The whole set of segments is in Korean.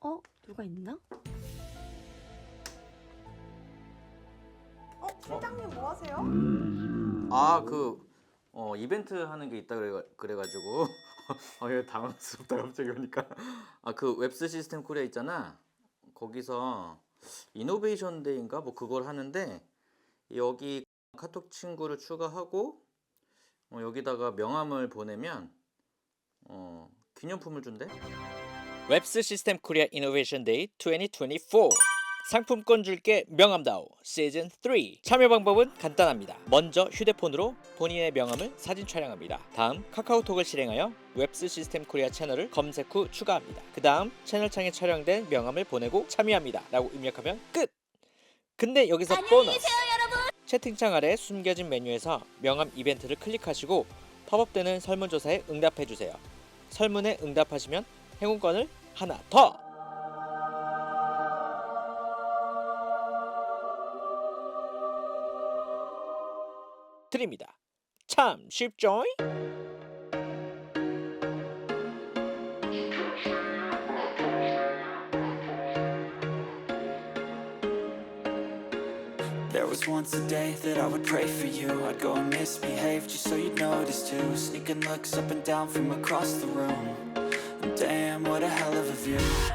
어? 누가 있나? 어, 팀장님 뭐 하세요? 아 그 어, 이벤트 하는 게 있다 그래 그래가지고 아 이거 당황스럽다 갑자기 보니까 아 그 웹스 시스템 코리아 있잖아 거기서 이노베이션 데이인가 뭐 그걸 하는데 여기 카톡 친구를 추가하고 어, 여기다가 명함을 보내면 어, 기념품을 준대. 웹스 시스템 코리아 이노베이션 데이 2024 상품권 줄게 명함다오 시즌 3 참여 방법은 간단합니다. 먼저 휴대폰으로 본인의 명함을 사진 촬영합니다. 다음 카카오톡을 실행하여 웹스 시스템 코리아 채널을 검색 후 추가합니다. 그 다음 채널창에 촬영된 명함을 보내고 참여합니다. 라고 입력하면 끝! 근데 여기서 보너스! 채팅창 아래 숨겨진 메뉴에서 명함 이벤트를 클릭하시고 팝업되는 설문조사에 응답해주세요. 설문에 응답하시면 행운권을 하나 더! 드립니다. 참 쉽죠? There was once a day that I would pray for you I'd go and misbehave just so you'd notice too Sneaking looks up and down from across the room And Damn, what a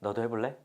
너도 해볼래?